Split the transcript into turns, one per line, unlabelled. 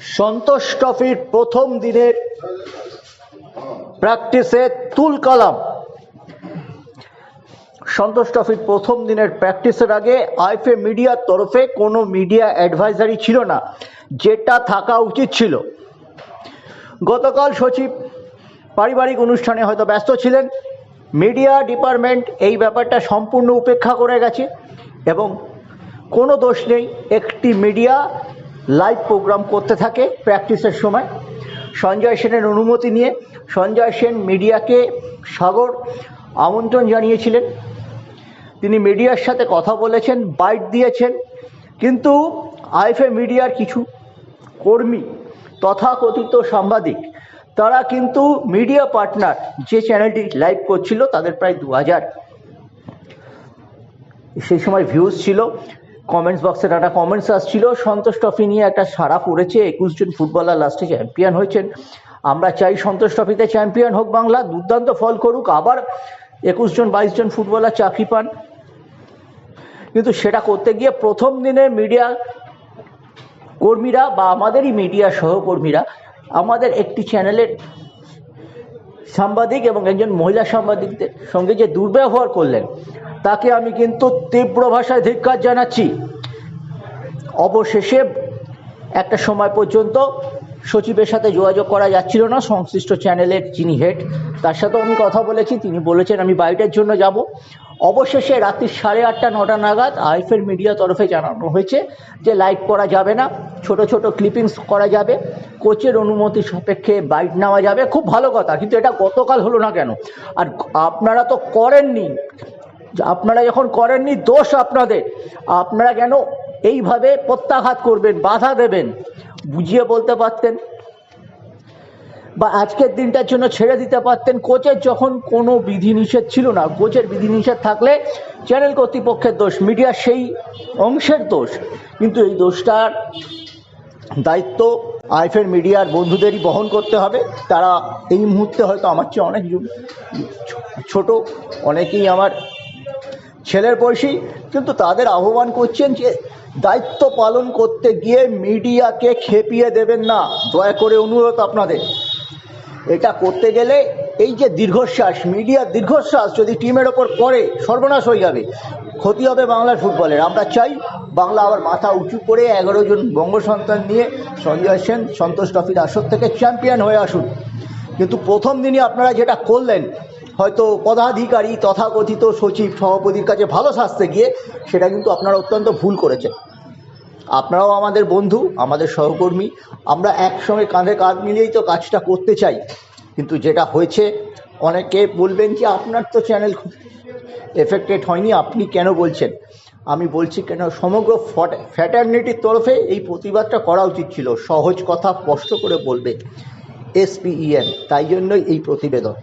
সন্তোষ ট্রফির প্রথম দিনের প্র্যাকটিসে তুল কালাম। সন্তোষ ট্রফির প্রথম দিনের প্র্যাকটিসের আগে আইফে মিডিয়ার তরফে কোনো মিডিয়া অ্যাডভাইজারি ছিল না, যেটা থাকা উচিত ছিল। গতকাল সচিব পারিবারিক অনুষ্ঠানে হয়তো ব্যস্ত ছিলেন। মিডিয়া ডিপার্টমেন্ট এই ব্যাপারটা সম্পূর্ণ উপেক্ষা করে গেছে এবং কোনো দোষ নেই, একটি মিডিয়া লাইভ প্রোগ্রাম করতে থাকে প্র্যাকটিসের সময়। সঞ্জয় সেনের অনুমতি নিয়ে সঞ্জয় সেন মিডিয়াকে সাগর আমন্ত্রণ জানিয়েছিলেন। তিনি মিডিয়ার সাথে কথা বলেছেন, বাইট দিয়েছেন। কিন্তু আইএফএ মিডিয়ার কিছু কর্মী, তথাকথিত সাংবাদিক, তারা কিন্তু মিডিয়া পার্টনার যে চ্যানেলটি লাইভ করছিল তাদের প্রায় দু হাজার সেই সময় ভিউজ ছিল। কমেন্টস বক্সে একটা কমেন্টস আসছিল। সন্তোষ ট্রফি নিয়ে একটা সারা পড়েছে। একুশ জন ফুটবলার লাস্টে চ্যাম্পিয়ন হয়েছেন। আমরা চাই সন্তোষ ট্রফিতে চ্যাম্পিয়ন হোক বাংলা, দুর্দান্ত ফল করুক। আবার একুশ জন, বাইশ জন ফুটবলার চাকরি পান। কিন্তু সেটা করতে গিয়ে প্রথম দিনে মিডিয়া কর্মীরা বা আমাদেরই মিডিয়া সহকর্মীরা, আমাদের একটি চ্যানেলের সাংবাদিক এবং একজন মহিলা সাংবাদিকদের সঙ্গে যে দুর্ব্যবহার করলেন তাকে আমি কিন্তু তীব্র ভাষায় ধিক্কার জানাচ্ছি। অবশেষে একটা সময় পর্যন্ত সচিবের সাথে যোগাযোগ করা যাচ্ছিল না, সংশ্লিষ্ট চ্যানেলের যিনি হেড, তার সাথেও আমি কথা বলেছি, তিনি বলেছেন, আমি বাইরের জন্য যাব। অবশেষে রাত্রি সাড়ে আটটা, নটা নাগাদ আইফের মিডিয়া তরফে জানানো হয়েছে যে, লাইভ করা যাবে না, ছোট ছোট ক্লিপিংস করা যাবে, কোচের অনুমতি সাপেক্ষে বাইট নেওয়া যাবে। খুব ভালো কথা, কিন্তু এটা গতকাল হলো না কেন? আর আপনারা তো করেননি। আপনারা যখন করেননি, দোষ আপনাদের। আপনারা কেন এইভাবে প্রত্যাঘাত করবেন, বাধা দেবেন? বুঝিয়ে বলতে পারতেন? বা আজকের দিনটার জন্য ছেড়ে দিতে পারতেন? কোচের যখন কোনো বিধিনিষেধ ছিল না, কোচের বিধিনিষেধ থাকলে চ্যানেল কর্তৃপক্ষের দোষ, মিডিয়ার সেই অংশের দোষ। কিন্তু এই দোষটার দায়িত্ব আইফের মিডিয়ার বন্ধুদেরই বহন করতে হবে। তারা এই মুহূর্তে হয়তো আমার চেয়ে অনেক ছোট, অনেকেই আমার ছেলের বয়সী, কিন্তু তাদের আহ্বান করছেন যে দায়িত্ব পালন করতে গিয়ে মিডিয়াকে খেপিয়ে দেবেন না। দয়া করে অনুরোধ আপনাদের। এটা করতে গেলে এই যে দীর্ঘশ্বাস মিডিয়ার দীর্ঘশ্বাস যদি টিমের ওপর পড়ে, সর্বনাশ হয়ে যাবে। ক্ষতি হবে বাংলার ফুটবলের। আমরা চাই বাংলা আবার মাথা উঁচু করে এগারো জন বঙ্গ সন্তান নিয়ে সঞ্জয় সেন, সন্তোষ ট্রফির আসর থেকে চ্যাম্পিয়ন হয়ে আসুন। কিন্তু প্রথম দিনই আপনারা যেটা করলেন হয়তো পদাধিকারী তথাকথিত সচিব সভাপতির কাছে ভালো সাজতে গিয়ে সেটা কিন্তু আপনারা অত্যন্ত ভুল করেছেন। আপনারাও আমাদের বন্ধু, আমাদের সহকর্মী, আমরা একসঙ্গে কাঁধে কাঁধ মিলিয়েই তো কাজটা করতে চাই। কিন্তু যেটা হয়েছে, অনেকে বলবেন যে আপনার তো চ্যানেল এফেক্টেড হয়নি, আপনি কেন বলছেন? আমি বলছি কেন, সমগ্র ফ্যাটার্নিটির তরফে এই প্রতিবাদটা করা উচিত ছিল। সহজ কথা স্পষ্ট করে বলবে এসপিইএন, তাই জন্যই এই প্রতিবেদন।